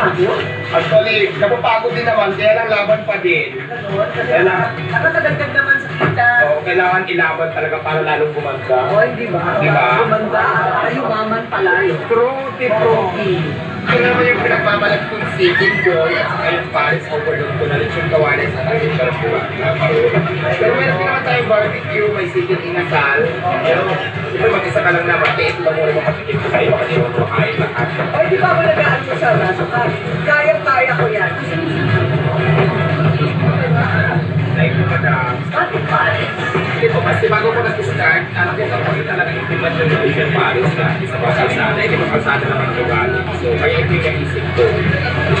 Actually, napapagod din naman, kaya lang laban pa din. Kaya lang. nakakadagdag naman sa kita. So, kailangan ilaban talaga para lalong gumanda. O, hindi ba? Di ba? Gumanda. Ay, umaman pala yun. Fruity, fruity. Ito naman yung pinagmamalag kong Seeking Joy at saka yung Paris Overload ko na rin yung kawalan sa ating sarap Pero meron din naman tayong barbecue, may Seeking Inasal. Pero, ito mag-isa ka lang naman, kaya ito lang muna mapatikin ko sa'yo, kasi yung ko Paris na pa kalsada, hindi pa kalsada naman lugar. So, kaya yung naisip ko,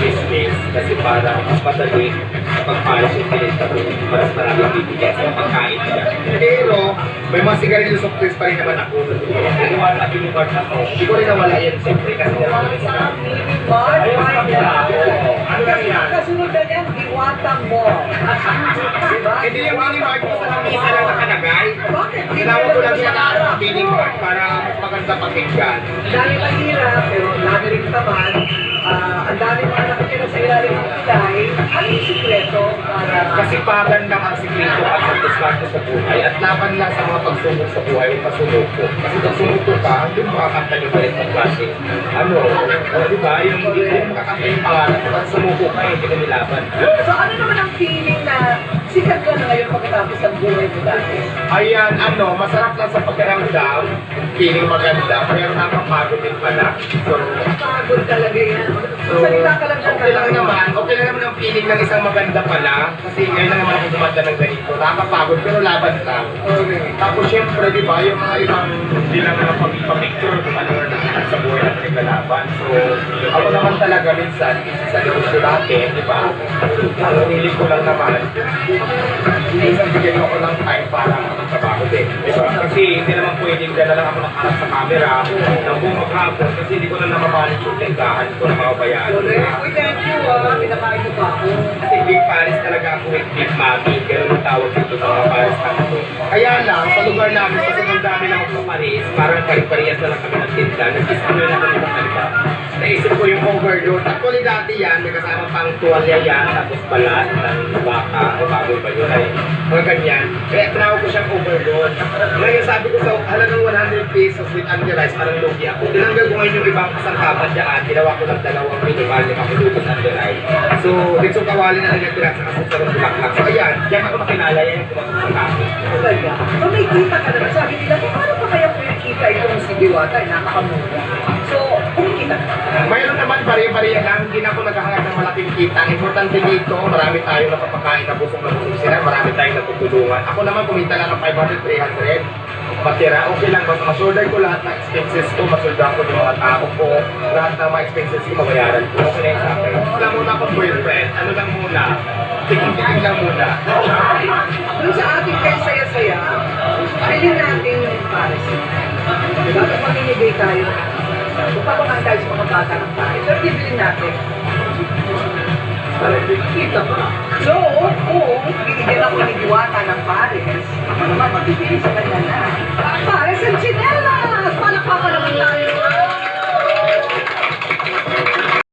business, kasi para mas madali kapag Paris yung pinita ko, mas maraming bibigyan sa pagkain nila. Pero, may mga sigarilyo soft drinks pa rin naman ako. Nagawa na binubar na ako. Hindi ko rin nawala yan, siyempre, kasi naman sa Ayun, sa kabila. Oo. Ano lang yan? Kasunod na yan, Diwatang Mall. Diba? Hindi yung mini mart ko sa lamisa lang nakalagay. Bakit? Tinawag ko lang siya na mini mart para mas maganda pakinggan. Dahil mahirap, pero dami rin naman. Ah, ang dami mga nakatira sa ilalim ng tulay. Ano yung sikreto. Kasi pagan lang ang sikreto at diskarte sa buhay at laban lang sa mga pagsubok sa buhay o pasumuko. Kasi pag sumuko ka, hindi mo makakanta yung balik ng klase. Ano, o di ba, yung hindi mo makakanta yung pangarap, pag sumuko ka, hindi ka nilaban. So ano naman ang feeling na sikat ka na ngayon pagkatapos ng buhay mo dati? Ayan, ano, masarap lang sa pakiramdam, feeling maganda, pero nakapagod din pala. So, Pagod talaga yan. So, Salita ka lang ng okay lang naman. Okay lang naman ang feeling ng isang maganda pala. Kasi ngayon lang naman ako gumanda ng ganito. Nakakapagod pero laban ka. Okay. Tapos syempre, di ba, yung mga ibang hindi lang naman pag-picture ano na sa natin naglalaban. So, ako naman talaga minsan, sa likod ko dati, di ba, ang hilig ko lang naman, minsan bigyan ko lang time para magtrabaho din. Di ba? Kasi hindi naman pwedeng dala lang ako ng harap sa camera ng buong maghapon kasi hindi ko na namamanit yung tindahan ko na makabayaan. Uy, thank you ah. Pinakain mo pa ako. Kasi Big Paris talaga ako with Big Mami. Ganun ang tawag dito sa mga Paris kami ko. Kaya lang, sa lugar namin, sa sobrang dami lang ako sa Paris, parang pari-parehas na lang kami ng tinda. Nag-display na kami ng kanila. Naisip ko yung overload. Actually, dati yan, may kasama pang tuwalya yan, tapos balat ng baka, o baboy ba yun ay mga ganyan. Kaya tinawag ko siyang overload. Ngayon sabi ko sa halagang 100 pesos with under rice, parang lugi ako. Tinanggal ko ngayon yung ibang kasangkapan dyan, ginawa ko ng dalawang minimal na kapulutos under rice. So, dito sa kawali na lang natira sa kasasarong bulaklak. So, ayan, diyan ako makilala yan yung pumasok sa kami. Talaga. So may kita ka naman. Sabi nila, paano pa kaya kumikita itong si Diwata? Eh, pare-pareha lang, hindi na ako naghahanap ng malaking kita. Ang importante dito, marami tayong napapakain na busong na busong sila, marami tayong natutulungan. Ako naman kumita lang ng 500, 300. Matira, okay lang, basta masolder ko lahat ng expenses ko, masolder ko yung mga tao ko, lahat ng mga expenses ko, mabayaran ko. Okay na yun sa akin. Wala muna akong boyfriend, ano lang muna, tigil-tigil lang muna. Doon sa ating kay saya-saya, piling natin yung Paris. Diba? Mamimigay tayo, kung papakan tayo sa mga bata ng Paris, pero bibili natin. Kita pa. So, kung bibigyan ako ni Diwata ng Paris, ako naman magbibili sa kanya